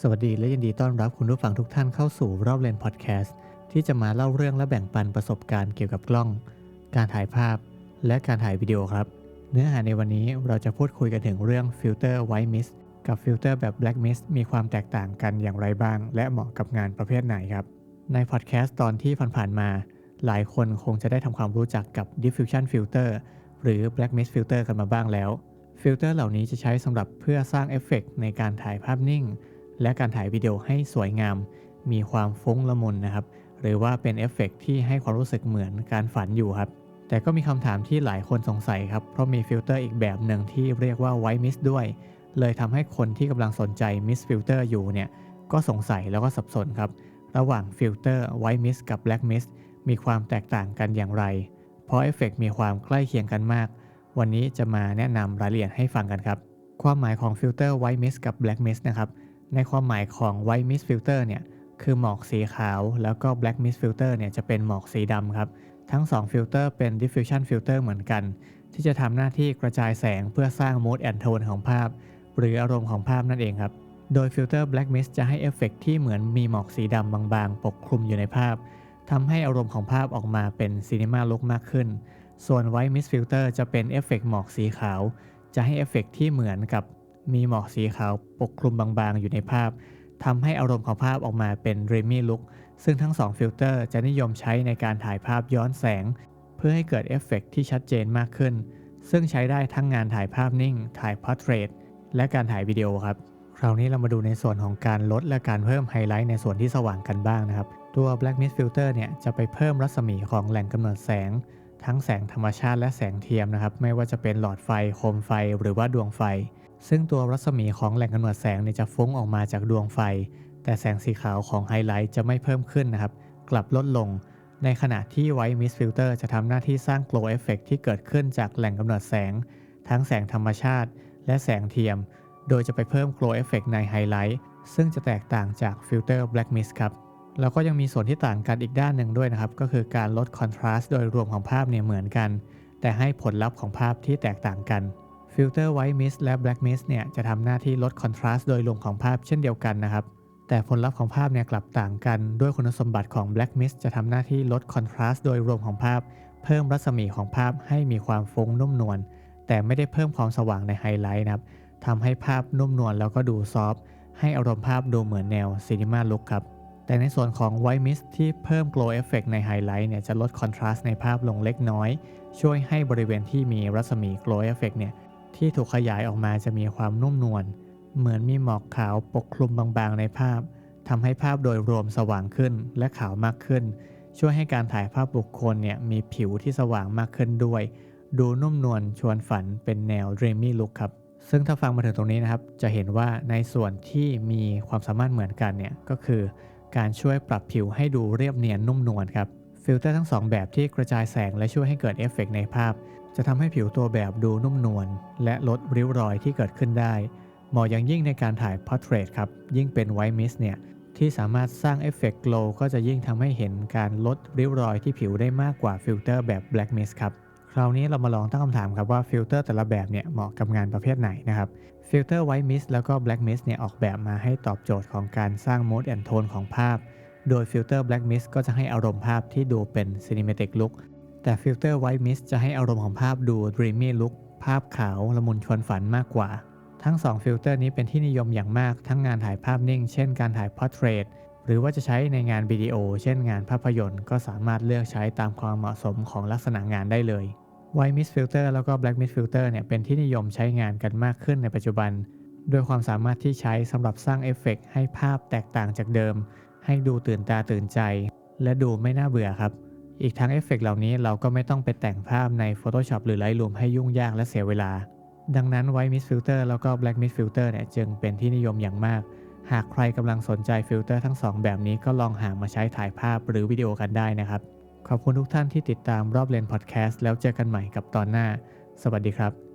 สวัสดีและยินดีต้อนรับคุณผู้ฟังทุกท่านเข้าสู่รอบเลนพอดแคสต์ที่จะมาเล่าเรื่องและแบ่งปันประสบการณ์เกี่ยวกับกล้อง การถ่ายภาพ และการถ่ายวิดีโอครับ เนื้อหาในวันนี้เราจะพูดคุยกันถึงเรื่องฟิลเตอร์ไวท์มิสกับฟิลเตอร์แบบ Black Mist มีความแตกต่างกันอย่างไรบ้าง และเหมาะกับงานประเภทไหนครับ ในพอดแคสต์ตอนที่ผ่านๆมา หลายคนคงจะได้ทำความรู้จักกับ Diffusion Filter หรือ Black Mist Filter กันมาบ้างแล้วฟิลเตอร์เหล่านี้จะใช้สำหรับเพื่อสร้างเอฟเฟกต์ในการถ่ายภาพนิ่ง และการถ่ายวิดีโอให้สวยงาม มีความฟุ้งละมุนนะครับ หรือว่าเป็นเอฟเฟกต์ที่ให้ความรู้สึกเหมือนการฝันอยู่ครับ แต่ก็มีคำถามที่หลายคนสงสัยครับ เพราะมีฟิลเตอร์อีกแบบหนึ่งที่เรียกว่า White Mist ด้วย เลยทำให้คนที่กำลังสนใจ Mist Filter อยู่เนี่ย ก็สงสัยแล้วก็สับสนครับ ระหว่างฟิลเตอร์ White Mist กับ Black Mist มีความแตกต่างกันอย่างไร เพราะเอฟเฟกต์มีความใกล้เคียงกันมาก วันนี้จะมาแนะนำรายละเอียดให้ฟังกันครับ ความหมายของฟิลเตอร์ White Mist กับ Black Mist นะครับ ในความหมายของ White Mist Filter เนี่ยคือหมอกสีขาว แล้วก็ Black Mist Filter เนี่ยจะเป็นหมอกสีดำครับ ทั้ง 2 ฟิลเตอร์เป็น Diffusion Filter เหมือนกัน ที่จะทำหน้าที่กระจายแสงเพื่อสร้าง Mood and Tone ของภาพ หรืออารมณ์ของภาพนั่นเองครับ โดยฟิลเตอร์ Black Mist จะให้เอฟเฟกต์ที่เหมือนมีหมอกสีดำบางๆ ปกคลุมอยู่ในภาพทำให้อารมณ์ของภาพออกมาเป็นซีนิมาลุกมากขึ้น ส่วน White Mist Filter จะเป็นเอฟเฟกต์หมอกสีขาว จะให้เอฟเฟกต์ที่เหมือนกับ มีหมอกสีขาวปกคลุมบางๆ อยู่ในภาพทำให้อารมณ์ของภาพออกมาเป็น dreamy look ซึ่งทั้ง2ฟิลเตอร์จะนิยมใช้ในการถ่ายภาพย้อนแสง เพื่อให้เกิดเอฟเฟกต์ที่ชัดเจนมากขึ้น ซึ่งใช้ได้ทั้งงานถ่ายภาพนิ่ง ถ่ายพอร์เทรตและการถ่ายวิดีโอครับ คราวนี้เรามาดูในส่วนของการลดและการเพิ่มไฮไลท์ในส่วนที่สว่างกันบ้างนะครับ ตัว Black Mist Filter เนี่ยจะไปเพิ่มรัศมีของแหล่งกำเนิดแสง ทั้งแสงธรรมชาติและแสงเทียมนะครับ ไม่ว่าจะเป็นหลอดไฟ โคมไฟ หรือว่าดวงไฟ ซึ่งตัวรัศมีของแหล่งกำเนิดแสงเนี่ยจะฟุ้งออกมาจากดวงไฟ แต่แสงสีขาวของไฮไลท์จะไม่เพิ่มขึ้นนะครับ กลับลดลง ในขณะที่ White Mist Filter จะทำหน้าที่สร้าง glow effect ที่เกิดขึ้นจากแหล่งกำเนิดแสง ทั้งแสงธรรมชาติ และแสงเทียม โดยจะไปเพิ่ม glow effect ในไฮไลท์ซึ่งจะแตกต่างจากฟิลเตอร์ Black Mist ครับแล้วก็ยังมีส่วนที่ต่างกันอีกด้านหนึ่งด้วยนะครับ ก็คือการลดคอนทราสต์โดยรวมของภาพเนี่ยเหมือนกัน แต่ให้ผลลัพธ์ของภาพที่แตกต่างกัน ฟิลเตอร์ White Mist และ Black Mist เนี่ยจะทำหน้าที่ลดคอนทราสต์โดยรวมของภาพเช่นเดียวกันนะครับ แต่ผลลัพธ์ของภาพเนี่ยกลับต่างกัน ด้วยคุณสมบัติของ Black Mist จะทำหน้าที่ลดคอนทราสต์โดยรวมของภาพ เพิ่มรัศมีของภาพให้มีความฟุ้งนุ่มนวลแต่ไม่ได้เพิ่มความสว่างในไฮไลท์นะครับทำให้ภาพนุ่มนวลแล้วก็ดูซอฟให้อารมณ์ภาพดูเหมือนแนวซีนิมาลุกครับแต่ในส่วนของ White Mist ที่เพิ่ม glow effect ในไฮไลท์เนี่ยจะลดคอนทราสต์ในภาพลงเล็กน้อย ช่วยให้บริเวณที่มีรัศมี glow effect เนี่ย ที่ถูกขยายออกมาจะมีความนุ่มนวลเหมือนมีหมอกขาวปกคลุมบางๆในภาพทำให้ภาพโดยรวมสว่างขึ้นและขาวมากขึ้น ช่วยให้การถ่ายภาพบุคคลเนี่ยมีผิวที่สว่างมากขึ้นด้วย ดูนุ่มนวลชวนฝันเป็นแนว dreamy look ครับซึ่งถ้าฟังมาถึงตรงนี้นะครับ จะเห็นว่าในส่วนที่มีความสามารถเหมือนกันเนี่ยก็คือ การช่วยปรับผิวให้ดูเรียบเนียนนุ่มนวลครับฟิลเตอร์ทั้ง 2 แบบที่กระจายแสงและช่วยให้เกิดเอฟเฟกในภาพ จะทำให้ผิวตัวแบบดูนุ่มนวลและลดริ้วรอยที่เกิดขึ้นได้เหมาะอย่างยิ่งในการถ่ายพอร์เทรตครับ ยิ่งเป็นไวท์มิสเนี่ย ที่สามารถสร้างเอฟเฟกต์โกลก็จะยิ่งทำให้เห็นการลดริ้วรอยที่ผิวได้มากกว่าฟิลเตอร์แบบ Black Mist ครับคราวนี้เรามาลองตั้งคำถามครับว่าฟิลเตอร์แต่ละแบบเนี่ยเหมาะกับงานประเภทไหนนะครับฟิลเตอร์ White Mist แล้วก็ Black Mist เนี่ยออกแบบมาให้ตอบโจทย์ของการสร้าง Mood and Tone ของภาพ โดยฟิลเตอร์ Black Mist ก็จะให้อารมณ์ภาพที่ดูเป็น Cinematic Look แต่ฟิลเตอร์ White Mist จะให้อารมณ์ของภาพดู Dreamy Look ภาพขาวละมุนชวนฝันมากกว่า ทั้ง2ฟิลเตอร์นี้เป็นที่นิยมอย่างมากทั้งงานถ่ายภาพนิ่ง เช่นการถ่าย Portrait หรือว่าจะใช้ในงานวิดีโอ เช่นงานภาพยนตร์ ก็สามารถเลือกใช้ตามความเหมาะสมของลักษณะงานได้เลย White Mist Filter แล้วก็ Black Mist Filter เนี่ยเป็นที่นิยมใช้งานกันมากขึ้นในปัจจุบัน ด้วยความสามารถที่ใช้สำหรับสร้างเอฟเฟกต์ให้ภาพแตกต่างจากเดิม ให้ดูตื่นตาตื่นใจ และดูไม่น่าเบื่อครับ อีกทั้งเอฟเฟกต์เหล่านี้เราก็ไม่ต้องไปแต่งภาพใน Photoshop หรือ Lightroom ให้ยุ่งยากและเสียเวลา ดังนั้น White Mist Filter แล้วก็ Black Mist Filter เนี่ยจึงเป็นที่นิยมอย่างมาก หากใครกำลังสนใจฟิลเตอร์ทั้ง 2 แบบนี้ก็ลองหามาใช้ถ่ายภาพหรือวิดีโอกันได้นะครับ ขอบคุณทุกท่านที่ติดตามรอบเลนพอดแคสต์แล้วเจอกันใหม่กับตอนหน้า สวัสดีครับ